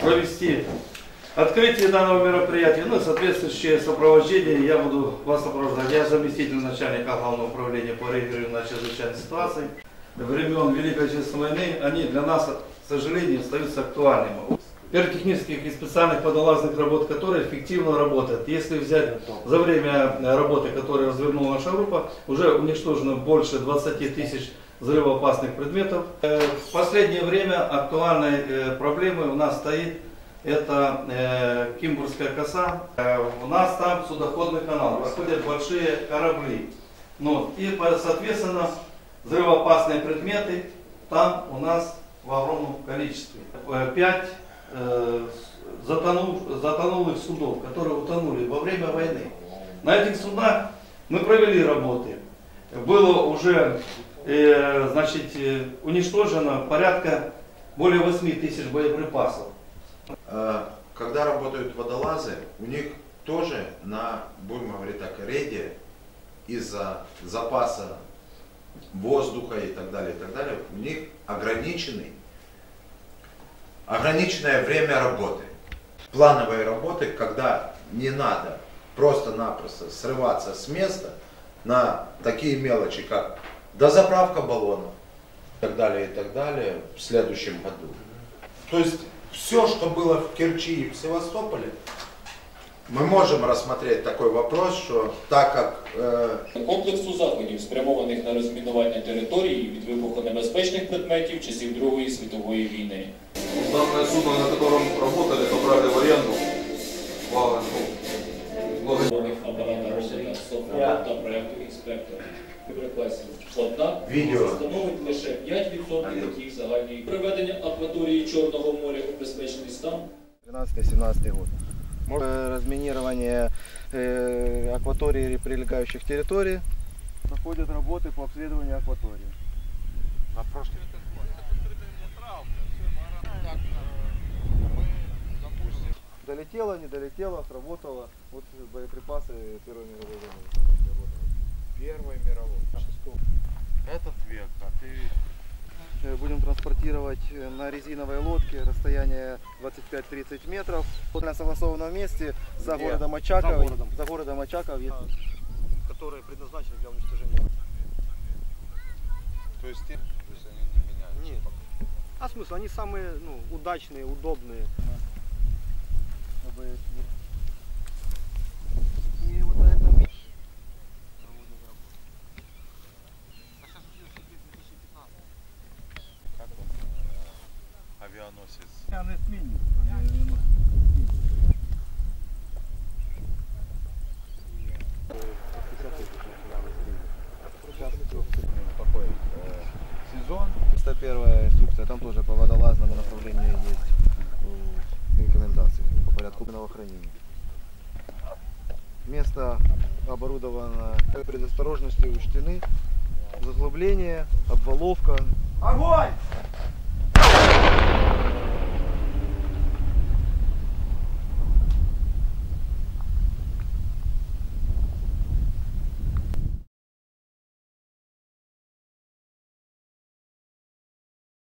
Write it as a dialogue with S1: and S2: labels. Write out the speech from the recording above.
S1: Провести открытие данного мероприятия, ну и соответствующее сопровождение. Я буду вас сопровождать. Я заместитель начальника главного управления по реагированию на чрезвычайные ситуации. Времен Великой Отечественной войны они для нас, к сожалению, остаются актуальными. Пиротехнических и специальных водолазных работ, которые эффективно работают. Если взять за время работы, которую развернула наша группа, уже уничтожено больше 20 тысяч взрывоопасных предметов. Э, В последнее время актуальной э, проблемой у нас стоит это э, Кимбургская коса. Э, У нас там судоходный канал, проходят большие корабли. Ну, и, соответственно, взрывоопасные предметы там у нас в огромном количестве. Э, Пять э, затонув- затонулых судов, которые утонули во время войны. На этих судах мы провели работы. Было уже э, значит, э, уничтожено порядка более 8 тысяч боеприпасов.
S2: Э, Когда работают водолазы, у них тоже на, будем говорить так, рейде из-за запаса воздуха и так далее, и так далее, у них ограниченный, ограниченное время работы. Плановой работы, когда не надо просто-напросто срываться с места на такие мелочи, как дозаправка баллонов и так далее, и так далее в следующем году. То есть все, что было в Керчи и в Севастополе, мы можем рассмотреть такой вопрос, что так как э,
S3: Комплексу заходів, спрямованих на розмінування території від вибухонебезпечних предметів часів Другої світової війни.
S4: Данное судно, на котором работали, то брали в аренду. По, ну, благодаря
S3: Нових апаратах розстрілів, софтвер та проєкту інспектор. Боєприпасів. Однак
S2: Відео.
S3: становить лише 5% таких загальної приведення акваторії Чорного моря у безпечний стан
S5: 12-17 год. Э, Разминирование э, акватории и прилегающих территорий. Проходят работы по обследованию акватории. Долетело, не долетело, сработало. Вот боеприпасы Первой мировой войны.
S2: Первой мировой. Этот век, а ты
S5: Э, Будем транспортировать э, на резиновой лодке расстояние 25-30 метров. Вот на согласованном месте за
S6: Где?
S5: городом Очаков.
S6: За городом.
S5: За городом Очаков есть
S6: которые предназначены для уничтожения.
S2: то есть ты, то есть они не меняются.
S6: Нет. А смысл? Они самые ну, удачные, удобные.
S5: чтобы И вот на этом месте
S2: Как он, э, авианосец? Какой э, сезон?
S5: 101 инструкция, там тоже по водолазному направлению есть э, рекомендации по порядку хранения. Место оборудовано предосторожностью учтены, заглубление, обваловка.
S6: Огонь!